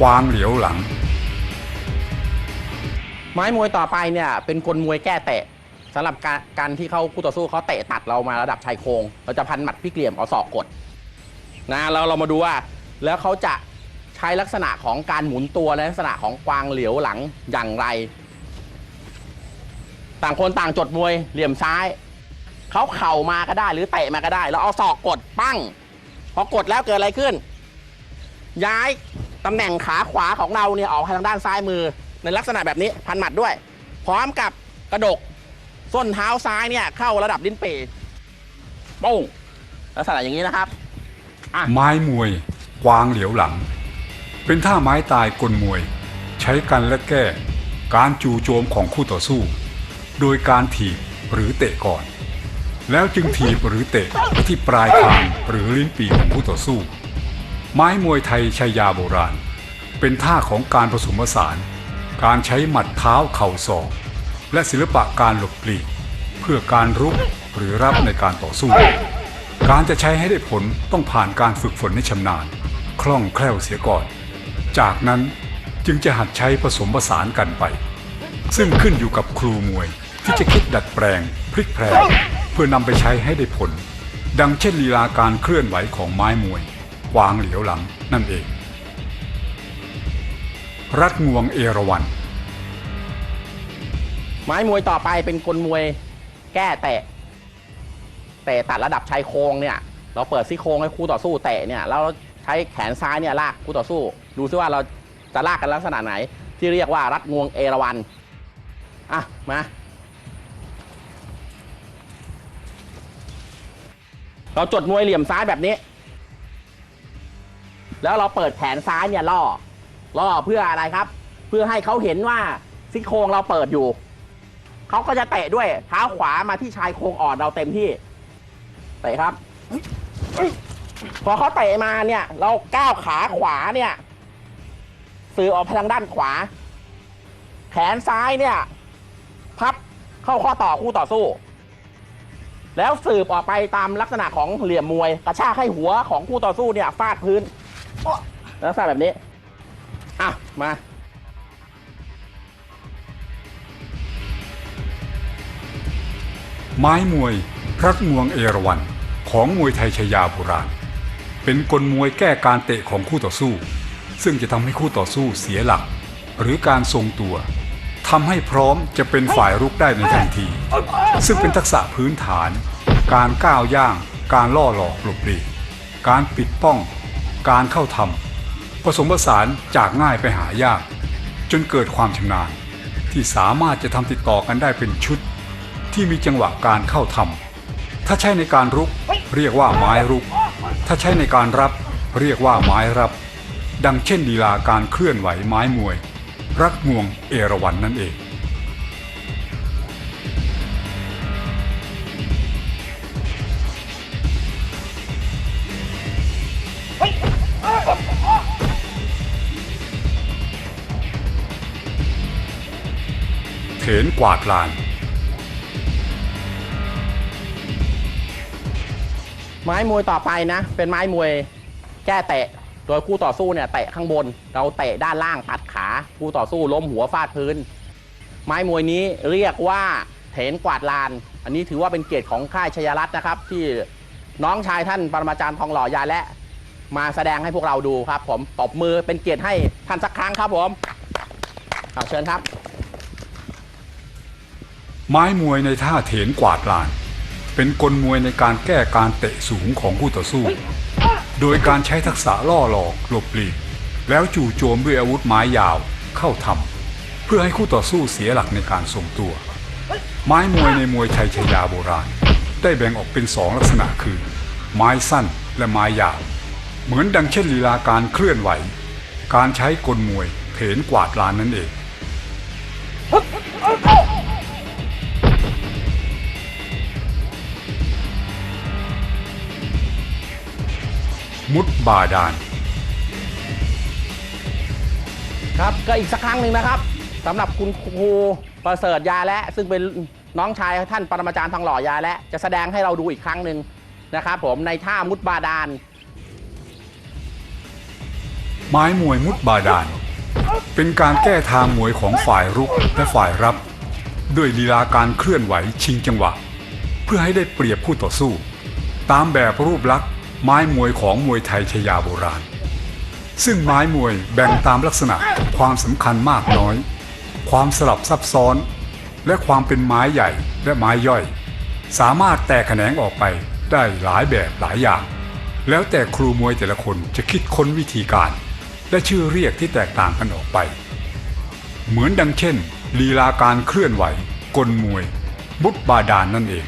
กวางเหลียวหลัง ไม้มวยต่อไปเนี่ยเป็นกลมวยแก้เตะสำหรับการการที่เขาคู่ต่อสู้เขาเตะตัดเรามาระดับชายโครงเราจะพันหมัดพลิกเหลี่ยมเอาศอกกดนะแล้วเรามาดูว่า แล้วเขาจะใช้ลักษณะของการหมุนตัวและลักษณะของกวางเหลียวหลังอย่างไร ต่างคนต่างจดมวยเหลี่ยมซ้ายเขาเข่ามาก็ได้ หรือเตะมาก็ได้ แล้วเอาศอกกดปั้งพอกดแล้วเกิดอะไรขึ้น ย้าย ตำแหน่งขาขวาของเราเนี่ยออกไปทางด้านซ้ายมือ ในลักษณะแบบนี้พันหมัดด้วย พร้อมกับกระดกส้นเท้าซ้ายเนี่ยเข้าระดับลิ้นปี่ปุ้งลักษณะอย่างนี้นะครับไม้มวยกวางเหลียวหลัง เป็นท่าไม้ตายกลมวย ใช้กันและแก้ การจู่โจมของคู่ต่อสู้ โดยการถีบหรือเตะก่อน แล้วจึงถีบหรือเตะไปที่ปลายคางหรือลิ้นปี่ของคู่ต่อสู้ ไม้มวยไทยชายาโบราณ เป็นท่าของการผสมผสาน การใช้หมัดเท้าเข่าศอกและศิลปะการหลบปลีก เพื่อการรุกหรือรับในการต่อสู้ การจะใช้ให้ได้ผลต้องผ่านการฝึกฝนให้ชำนาญ คล่องแคล่วเสียก่อน จากนั้นจึงจะหัดใช้ผสมผสานกันไป ซึ่งขึ้นอยู่กับครูมวยที่จะคิดดัดแปลง พลิกแพลงเพื่อนำไปใช้ให้ได้ผล ดังเช่นลีลาการเคลื่อนไหวของไม้มวย วางเหลียวหลังนั่นเอง รัดงวงเอราวัณไม้มวยต่อไปเป็นกลมวยแก้เตะเตะตัดระดับชายโครงเนี่ย เราเปิดซี่โครงให้คู่ต่อสู้เตะเนี่ยแล้วเราใช้แขนซ้ายเนี่ยลากคู่ต่อสู้ ดูซิว่าเราจะลากกันลักษณะไหน ที่เรียกว่ารัดงวงเอราวัณอะมาเราจดมวยเหลี่ยมซ้ายแบบนี้ แล้วเราเปิดแขนซ้ายเนี่ยล่อล่อเพื่ออะไรครับ เพื่อให้เขาเห็นว่าซี่โครงเราเปิดอยู่เขาก็จะเตะด้วยเท้าขวามาที่ชายโครงอ่อนเราเต็มที่เตะครับพอเขาเตะมาเนี่ย เราก้าวขาขวาเนี่ยสื่อออกไปทางด้านขวา แขนซ้ายเนี่ย พับเข้าข้อต่อคู่ต่อสู้ แล้วสืบออกไปตามลักษณะของเหลี่ยมมวย กระชากให้หัวของคู่ต่อสู้เนี่ยฟาดพื้น ลักษณะแบบนี้ อะ มา ไม้มวยรัดงวงเอราวัณของมวยไทยชายาโบราณ เป็นกลมวยแก้การเตะของคู่ต่อสู้ ซึ่งจะทำให้คู่ต่อสู้เสียหลัก หรือการทรงตัวทำให้พร้อมจะเป็นฝ่ายรุกได้ในทันที ซึ่งเป็นทักษะพื้นฐาน การก้าวย่าง การล่อหลอกหลบหลีกการปิดป้อง การเข้าทำผสมผสานจากง่ายไปหายาก จนเกิดความชำนาญ ที่สามารถจะทำติดต่อกันได้เป็นชุด ที่มีจังหวะการเข้าทำถ้าใช้ในการรุกเรียกว่าไม้รุก ถ้าใช้ในการรับเรียกว่าไม้รับ ดังเช่นลีลาการเคลื่อนไหวไม้มวย รักงวงเอราวัณนนั่นเองเถนกวาดลาน ไม้มวยต่อไปนะ เป็นไม้มวยแก้เตะ โดยคู่ต่อสู้เนี่ยเตะข้างบน เราเตะด้านล่างตัดขาคู่ต่อสู้ล้มหัวฟาดพื้น ไม้มวยนี้เรียกว่าเถนกวาดลาน อันนี้ถือว่าเป็นเกียรติของค่ายชยรัตน์นะครับ ที่น้องชายท่านปรมาจารย์ทองหล่อยาและ มาแสดงให้พวกเราดูครับ ผมตบมือเป็นเกียรติให้ท่านสักครั้งครับผมเอเชิญครับ ไม้มวยในท่าเถนกวาดลาน เป็นกลมวยในการแก้การเตะสูงของคู่ต่อสู้ โดยการใช้ทักษะล่อหลอกหลบหลีก แล้วจู่โจมด้วยอาวุธไม้ยาวเข้าทำเพื่อให้คู่ต่อสู้เสียหลักในการทรงตัว ไม้มวยในมวยไทยชายาโบราณ ได้แบ่งออกเป็นสองลักษณะคือ ไม้สั้นและไม้ยาว เหมือนดังเช่นลีลาการเคลื่อนไหว การใช้กลมวยเถนกวาดลานนั่นเอง มุดบาดาลครับก็อีกสักครั้งหนึ่งนะครับสำหรับคุณครูประเสริฐยาและ ซึ่งเป็นน้องชายท่านปรมาจารย์ทองหล่อยาและ จะแสดงให้เราดูอีกครั้งหนึ่งนะครับผมในท่ามุดบาดาลไม้มวยมุดบาดาลเป็นการแก้ทางมวยของฝ่ายรุกและฝ่ายรับ ด้วยลีลาการเคลื่อนไหวชิงจังหวะ เพื่อให้ได้เปรียบคู่ต่อสู้ ตามแบบรูปลักษณ์ ไม้มวยของมวยไทยชยาโบราณ ซึ่งไม้มวยแบ่งตามลักษณะความสำคัญมากน้อย ความสลับซับซ้อน และความเป็นไม้ใหญ่และไม้ย่อย สามารถแตกแขนงออกไปได้หลายแบบหลายอย่าง แล้วแต่ครูมวยแต่ละคนจะคิดค้นวิธีการ และชื่อเรียกที่แตกต่างกันออกไป เหมือนดังเช่น ลีลาการเคลื่อนไหว กลมวย บุตบาดาลนนั่นเอง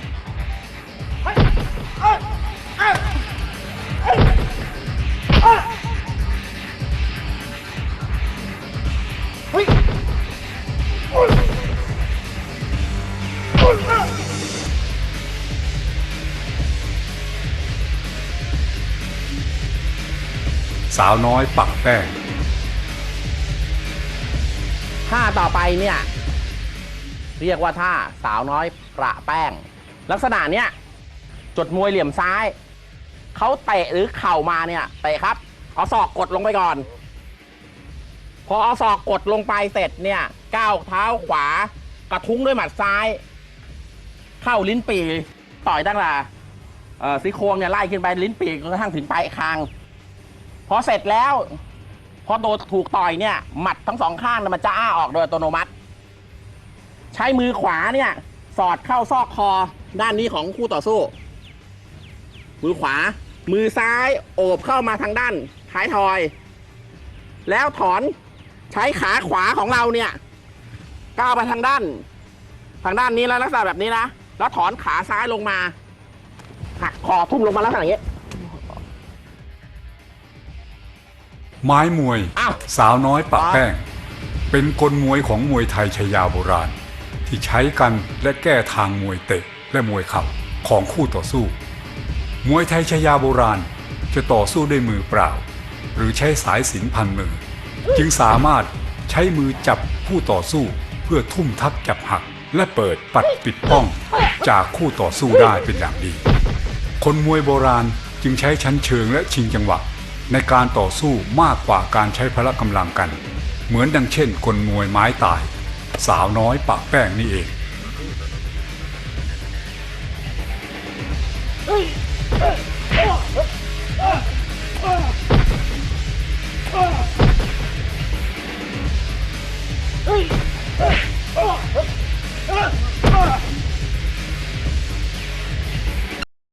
สาวน้อยปักแป้งท่าต่อไปเนี่ย เรียกว่าท่าสาวน้อยประแป้ง ลักษณะเนี้ยจดมวยเหลี่ยมซ้าย เขาเตะหรือเข่ามาเนี่ยเตะครับเอาศอกกดลงไปก่อน พอเอาศอกกดลงไปเสร็จเนี่ยก้าวเท้าขวากระทุ้งด้วยหมัดซ้าย เข้าลิ้นปีต่อยตั้งแต่ซี่โครงเนี่ยไล่ขึ้นไปลิ้นปี่จนกระทั่งถึงปลายคาง พอเสร็จแล้ว พอโดนถูกต่อยเนี่ย หมัดทั้งสองข้างเนี่ยมันจะอ้าออกโดยอัตโนมัติ ใช้มือขวาเนี่ย สอดเข้าซอกคอด้านนี้ของคู่ต่อสู้ มือขวา มือซ้ายโอบเข้ามาทางด้านท้ายทอย แล้วถอนใช้ขาขวาของเราเนี่ยก้าวไปทางด้าน ทางด้านนี้แล้วลักษณะแบบนี้นะแล้วถอนขาซ้ายลงมาหักคอทุ่มลงมาลักษณะอย่างนี้ ไม้มวย อ้าว สาวน้อยปักแป้ง เป็นกลมวยของมวยไทยชยาโบราณ ที่ใช้กันและแก้ทางมวยเตะและมวยเข่าของคู่ต่อสู้ มวยไทยชยาโบราณจะต่อสู้ด้วยมือเปล่า หรือใช้สายสิญจนพันมือ จึงสามารถใช้มือจับผู้ต่อสู้เพื่อทุ่มทับจับหัก และเปิดปัดปิดป้อง จากคู่ต่อสู้ได้เป็นอย่างดี คนมวยโบราณจึงใช้ชั้นเชิงและชิงจังหวะ ในการต่อสู้มากกว่าการใช้พละกำลังกัน เหมือนดังเช่นคนมวยไม้ตาย สาวน้อยปากแป้งนี่เองเอ้ย